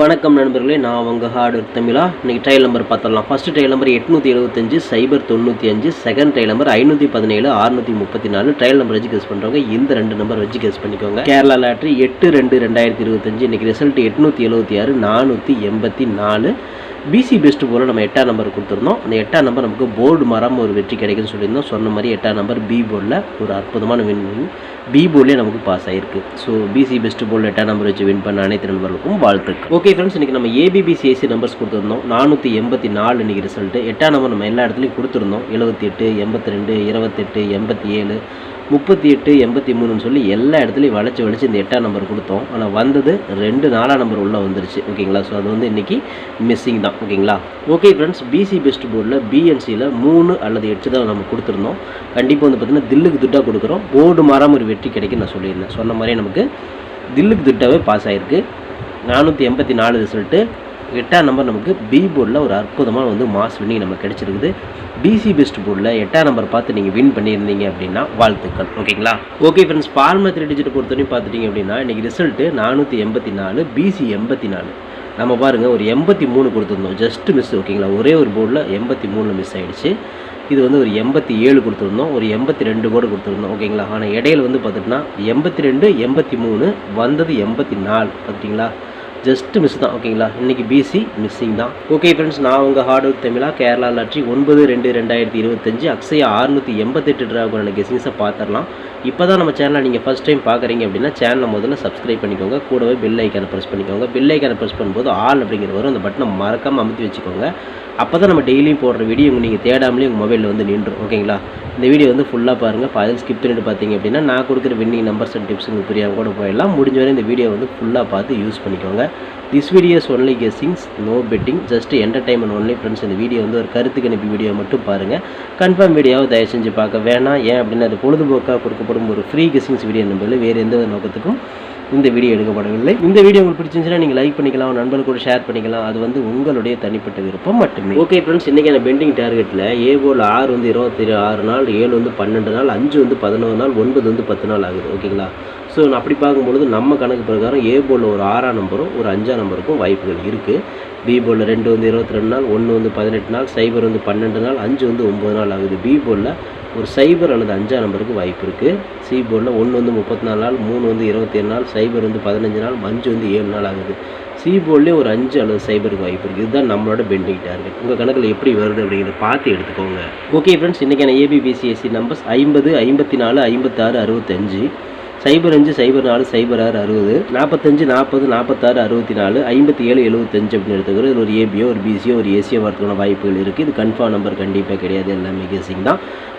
வணக்கம் நண்பர்களே நான் உங்கள் ஹார்டு தமிழா. இன்றைக்கி ட்ரையல் நம்பர் பார்த்துடலாம். ஃபஸ்ட்டு டைல் நம்பர் எட்நூற்றி எழுபத்தஞ்சு சைபர் தொண்ணூற்றி அஞ்சு செகண்ட் டைல் நம்பர் ஐநூற்றி பதினேழு அறுநூற்றி முப்பத்தி நாலு. ட்ரையல் நம்பர் வச்சு கெஸ் பண்ணுறவங்க இந்த ரெண்டு நம்பர் வச்சு கெஸ் பண்ணிக்கோங்க. கேரளா லாட்ரி எட்டு ரெண்டு ரெண்டாயிரத்தி இருபத்தஞ்சு. இன்றைக்கி ரிசல்ட் எட்நூற்றி எழுபத்தி ஆறு நானூற்றி எண்பத்தி நாலு. பிசி பெஸ்ட் போல் நம்ம எட்டாம் நம்பர் கொடுத்துருந்தோம். அந்த எட்டாம் நம்பர் நமக்கு போர்டு மரம் ஒரு வெற்றி கிடைக்குன்னு சொல்லியிருந்தோம். சொன்ன மாதிரி எட்டாம் நம்பர் பி போர்டில் ஒரு அற்புதமான வின் பி போர்டிலே நமக்கு பாஸ் ஆகிருக்கு ஸோ பிசி பெஸ்ட் போர்டில் எட்டாம் நம்பர் வச்சு வின் பண்ண அனைத்து நண்பர்களுக்கும் வாழ்த்துக்கள். ஓகே ஃப்ரெண்ட்ஸ் இன்றைக்கி நம்ம ஏபிபிசிஎஸ்சி நம்பர்ஸ் கொடுத்துருந்தோம். நானூற்றி எண்பத்தி நாலு இன்றைக்கி ரிசல்ட்டு எட்டாம் நம்பர் நம்ம எல்லா இடத்துலையும் கொடுத்துருந்தோம். எழுபத்தி எட்டு எண்பத்தி ரெண்டு இருபத்தெட்டு எண்பத்தி ஏழு முப்பத்தி எட்டு எண்பத்தி மூணுன்னு சொல்லி எல்லா இடத்துலையும் வளைச்சி வளைச்சி இந்த எட்டாம் நம்பர் கொடுத்தோம். ஆனால் வந்தது ரெண்டு நாலாம் நம்பர் உள்ளே வந்துருச்சு. ஓகேங்களா? ஸோ அது வந்து இன்றைக்கி மிஸ்ஸிங் தான். ஓகேங்களா? ஓகே ஃப்ரெண்ட்ஸ் பிசி பெஸ்ட் போர்டில் பிஎன்சியில் மூணு அல்லது எட்டு தான் நம்ம கொடுத்துருந்தோம். கண்டிப்பாக வந்து பார்த்திங்கன்னா தில்லுக்கு திட்டாக கொடுக்குறோம். போர்டு மாறாமல் ஒரு வெற்றி கிடைக்கும் நான் சொல்லியிருந்தேன். சொன்ன மாதிரியே நமக்கு தில்லுக்கு திட்டாவே பாஸ் ஆகிருக்கு நானூற்றி எண்பத்தி நாலு ரிசல்ட்டு எட்டாம் நம்பர் நமக்கு பி போர்டில் ஒரு அற்புதமான வந்து மாஸ் வின்னிங் நமக்கு கிடச்சிருக்குது. பிசி பெஸ்ட் போர்டில் எட்டாம் நம்பர் பார்த்து நீங்கள் வின் பண்ணியிருந்தீங்க அப்படின்னா வாழ்த்துக்கள். ஓகேங்களா? ஓகே ஃப்ரெண்ட்ஸ் பால்மா த்ரீ டிஜிட் பொறுத்தவரையும் பார்த்துட்டிங்க அப்படின்னா இன்றைக்கி ரிசல்ட்டு நானூற்றி எண்பத்தி நாலு பிசி எண்பத்தி நாலு. நம்ம பாருங்கள் ஒரு எண்பத்தி மூணு கொடுத்துருந்தோம். ஜஸ்ட் மிஸ் ஓகேங்களா? ஒரே ஒரு போர்டில் எண்பத்தி மூணில் மிஸ் ஆகிடுச்சு இது வந்து ஒரு எண்பத்தி ஏழு கொடுத்துருந்தோம். ஒரு எண்பத்தி ரெண்டு கூட கொடுத்துருந்தோம். ஓகேங்களா? ஆனால் இடையில வந்து பார்த்துட்டுனா எண்பத்தி ரெண்டு எண்பத்தி மூணு வந்தது எண்பத்தி நாலு. பார்த்தீங்களா ஜஸ்ட் மிஸ் தான் ஓகேங்களா இன்றைக்கி பிசி மிஸ்ஸிங் தான். ஓகே ஃப்ரெண்ட்ஸ் நான் உங்கள் ஹார்ட் ஒர்க் தமிழா கேரளா லாட்ரி ஒன்பது ரெண்டு ரெண்டாயிரத்தி இருபத்தஞ்சு அக்ஸையா ஆறுநூற்றி எண்பத்தெட்டு ட்ராகுன கெஸிங்ஸை பார்த்துடலாம் இப்போ தான் நம்ம சேனலை நீங்கள் ஃபஸ்ட் டைம் பார்க்குறீங்க அப்படின்னா சேனலை முதல்ல சப்ஸ்கிரைப் பண்ணிக்கோங்க. கூடவே பெல் ஐக்கானை ப்ரெஸ் பண்ணிக்கோங்க. பெல் ஐக்கானை ப்ரெஸ் பண்ணும்போது ஆல் அப்படிங்கிற வரும். அந்த பட்டனை மறக்காமல் அமுத்தி வச்சுக்கோங்க. அப்போ தான் நம்ம டெய்லியும் போடுற வீடியோ நீங்கள் தேடாமலே உங்கள் மொபைலில் வந்து நின்றும் ஓகேங்களா இந்த வீடியோ வந்து ஃபுல்லாக பாருங்கள் அதில் ஸ்கிப் பண்ணிட்டு பார்த்தீங்க அப்படின்னா நான் கொடுக்குற வின்னிங் நம்பர்ஸ் அண்ட் டிப்ஸ் உங்களுக்கு புரியாமல் கூட போயிடலாம். முடிஞ்ச வரை இந்த வீடியோ வந்து ஃபுல்லாக பார்த்து யூஸ் பண்ணிக்கோங்க. This videos only guessings no betting just entertainment only friends இந்த வீடியோ வந்து ஒரு கருத்து கணிப்பு வீடியோ மட்டும் பாருங்கள் கன்ஃபார்ம் வீடியோவை தயவு செஞ்சு பார்க்க வேணாம். ஏன் அப்படின்னா அது பொழுதுபோக்காக கொடுக்கப்படும் ஒரு ஃப்ரீ கெஸ்ஸிங்ஸ் வீடியோ என்பது வேறு எந்த ஒரு நோக்கத்துக்கும் இந்த வீடியோ எடுக்கப்படவில்லை. இந்த வீடியோ உங்களுக்கு பிடிச்சிருந்துச்சுன்னா நீங்கள் லைக் பண்ணிக்கலாம் நண்பர்கள் கூட ஷேர் பண்ணிக்கலாம். அது வந்து உங்களுடைய தனிப்பட்ட விருப்பம் மட்டுமே. ஓகே ஃப்ரெண்ட்ஸ் இன்றைக்கான பெண்டிங் டார்கெட்டில் ஏ போல் ஆறு வந்து இருபத்தி ஆறு நாள் ஏழு வந்து பன்னெண்டு நாள் அஞ்சு வந்து பதினோரு நாள் ஒன்பது வந்து பத்து நாள் ஆகுது. ஓகேங்களா ஸோ அப்படி பார்க்கும்பொழுது நம்ம கணக்கு பிரகாரம் ஏ போலில் ஒரு ஆறாம் நம்பரும் ஒரு அஞ்சாம் நம்பருக்கும் வாய்ப்புகள் இருக்குது பி போலில் ரெண்டு வந்து இருபத்தி ரெண்டு நாள் ஒன்று வந்து பதினெட்டு நாள் சைபர் வந்து பன்னெண்டு நாள் அஞ்சு வந்து ஒம்பது நாள் ஆகுது. பி போலில் ஒரு சைபர் அல்லது அஞ்சாம் நம்பருக்கு வாய்ப்பு இருக்குது சி போர்டில் ஒன்று வந்து முப்பத்தி நாலு நாள் மூணு வந்து இருபத்தேழு நாள் சைபர் வந்து பதினஞ்சு நாள் அஞ்சு வந்து ஏழு நாள் ஆகுது. சி போர்ட்லேயே ஒரு அஞ்சு அல்லது சைபருக்கு வாய்ப்பு இருக்குது இதுதான் நம்மளோட பெண்டிங் டார்கெட் உங்கள் கணக்கில் எப்படி வருது அப்படிங்கிறத பார்த்து எடுத்துக்கோங்க. ஓகே ஃப்ரெண்ட்ஸ் இன்றைக்கான ஏபிபிசிஎஸ்சி நம்பர்ஸ் ஐம்பது ஐம்பத்தி நாலு ஐம்பத்தாறு அறுபத்தஞ்சு. சைபர் அஞ்சு சைபர் நாலு சைபர் ஆறு அறுபது நாற்பத்தஞ்சு நாற்பது நாற்பத்தாறு அறுபத்தி நாலு ஐம்பத்தி ஏழு எழுபத்தஞ்சு அப்படின்னு எடுத்துக்கிறோம். இதில் ஒரு ஏபியோ ஒரு பிசியோ ஒரு ஏசியோ வரதுக்கான வாய்ப்புகள் இருக்குது. இது கன்ஃபார்ம் நம்பர் கண்டிப்பாக கிடையாது. எல்லாமே கெஸிங் தான்.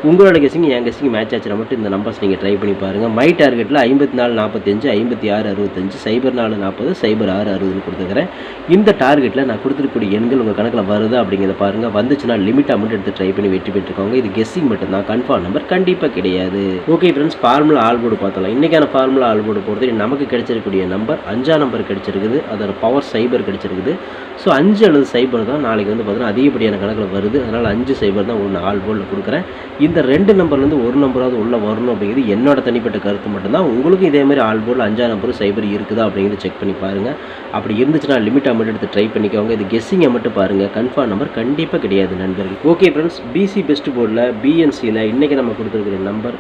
உங்களோட கெஸிங் என் கெஸிங் மேட்ச் ஆச்சுனா மட்டும் இந்த நம்பர்ஸ் நீங்கள் ட்ரை பண்ணி பாருங்கள் மை டார்கெட்டில் ஐம்பத்தி நாலு நாற்பத்தஞ்சு ஐம்பத்தி ஆறு அறுபத்தஞ்சு சைபர் நாலு நாற்பது சைபர் ஆறு அறுபதுன்னு கொடுத்துக்கிறேன். இந்த டார்கெட்டில் நான் கொடுத்துருக்கக்கூடிய எண்கள் உங்கள் கணக்கில் வருதா அப்படிங்கிறத பாருங்கள் வந்துச்சுன்னா லிமிட்டாக மட்டும் எடுத்து ட்ரை பண்ணி வெற்றி பெற்றுக்கோங்க. இது கெஸ்ஸிங் மட்டும்தான். கன்ஃபார்ம் நம்பர் கண்டிப்பாக கிடையாது. ஓகே ஃப்ரெண்ட்ஸ் ஃபார்முலா ஆல்போர்டு பார்த்தலாம் இன்றைக்கான ஃபார்முலா ஆல்போர்டு பொறுத்தவரை நமக்கு கிடைச்சிருக்கக்கூடிய நம்பர் அஞ்சாம் நம்பர் கிடைச்சிருக்குது. அதோட பவர் சைபர் கிடைச்சிருக்குது. ஸோ அஞ்சு அல்லது சைபர் தான் நாளைக்கு வந்து பார்த்தீங்கன்னா அதிகப்படியான கணக்கில் வருது. அதனால் அஞ்சு சைபர் தான் ஒன்று ஆல் போர்டில் கொடுக்குறேன். இந்த ரெண்டு நம்பர்லேருந்து ஒரு நம்பராவது உள்ளே வரணும் அப்படிங்கிறது என்னோட தனிப்பட்ட கருத்து மட்டும்தான். உங்களுக்கும் இதே மாதிரி ஆல் போர்டில் அஞ்சாம் நம்பரும் சைபர் இருக்குதா அப்படிங்கிறது செக் பண்ணி பாருங்கள் அப்படி இருந்துச்சுன்னா லிமிட்டாக மட்டும் எடுத்து ட்ரை பண்ணிக்கோங்க. இது கெஸ்ஸிங்கை மட்டும் பாருங்கள் கன்ஃபார்ம் நம்பர் கண்டிப்பாக கிடையாது நண்பர்கள். ஓகே ஃப்ரெண்ட்ஸ் பிசி பெஸ்ட் போர்டில் பிஎன்சியில் இன்றைக்கி நம்ம கொடுத்துருக்கிற நம்பர்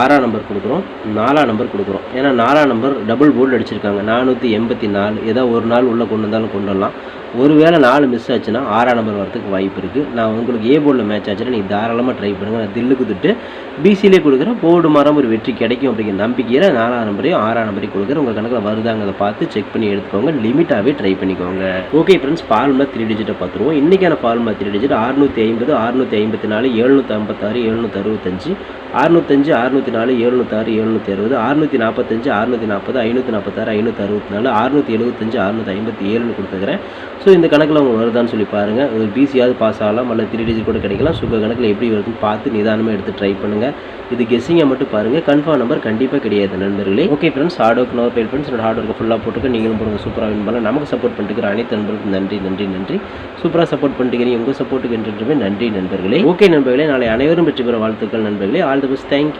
ஆறாம் நம்பர் கொடுக்குறோம் நாலாம் நம்பர் கொடுக்குறோம். ஏன்னா நாலாம் நம்பர் டபுள் போர்டு அடிச்சிருக்காங்க. நானூற்றி எண்பத்தி நாலு. ஏதோ ஒரு நாள் உள்ளே கொண்டு வந்தாலும் கொண்டு வரலாம் ஒருவேளை நாலு மிஸ் ஆச்சுன்னா ஆறாம் நம்பர் வரதுக்கு வாய்ப்பு இருக்குது நான் உங்களுக்கு ஏ போர்டில் மேட்ச் ஆச்சுன்னா நீங்கள் தாராளமாக ட்ரை பண்ணுங்கள் நான் தில்லுக்கு திட்டு பிசிலே கொடுக்குறேன். போர்டு மரம் ஒரு வெற்றி கிடைக்கும் அப்படிங்கிற நம்பிக்கையில் நாலாம் நம்பரையும் ஆறாம் நம்பரையும் கொடுக்குறேன். உங்கள் கணக்கில் வருதாங்கிறத பார்த்து செக் பண்ணி எடுத்துக்கோங்க. லிமிட்டாகவே ட்ரை பண்ணிக்கோங்க. ஓகே ஃப்ரெண்ட்ஸ் ஃபார்முலா த்ரீ டிஜிட்டை பார்த்துருவோம். இன்றைக்கான ஃபார்முலா த்ரீ டிஜிட் அறுநூற்றி ஐம்பது அறுநூற்றி ஐம்பத்தி நாலு எழுநூற்றி ஐம்பத்தாறு எழுநூற்றி அறுபத்தஞ்சு அறுநூத்தஞ்சு அறுநூற்றி நாலு எழுநூத்தாறு எழுநூற்றி அறுபது அறுநூற்றி நாற்பத்தஞ்சு அறுநூற்றி நாற்பது ஐநூற்றி நாற்பத்தாறு ஐநூற்றி அறுபத்தி நாலு அறுநூற்றி எழுபத்தஞ்சு அறுநூற்றி ஐம்பத்தி ஏழுன்னு கொடுத்துக்கிறேன். ஸோ இந்த கணக்கில் அவங்க வருதான்னு சொல்லி பாருங்கள் ஒரு பிசியாவது பாஸ் ஆகலாம். அல்லது த்ரீ டிஜிட் கூட கிடைக்கலாம். சுக கணக்கில் எப்படி வருதுன்னு பார்த்து நிதானமாக எடுத்து ட்ரை பண்ணுங்கள் இது கெஸ்ஸிங்கை மட்டும் பாருங்கள் கன்ஃபார்ம் நம்பர் கண்டிப்பாக கிடையாது நண்பர்களே. Okay friends hard work nor friends hard ஒர்க்கை ஃபுல்லாக போட்டுக்க. நீங்களும் போடுங்க. சூப்பராக வின் பண்ணலாம். நமக்கு சப்போர்ட் பண்ணிட்டு அனைத்து நண்பர்களுக்கும் நன்றி நன்றி நன்றி. சூப்பராக சப்போர்ட் பண்ணிட்டு உங்கள் சப்போர்ட்டுக்கு என்றுமே நன்றி நண்பர்களே. ஓகே நண்பர்களே. நாளை அனைவரும் பெற்று பெற வாழ்த்துக்கள் நண்பர்களே. All the best thank you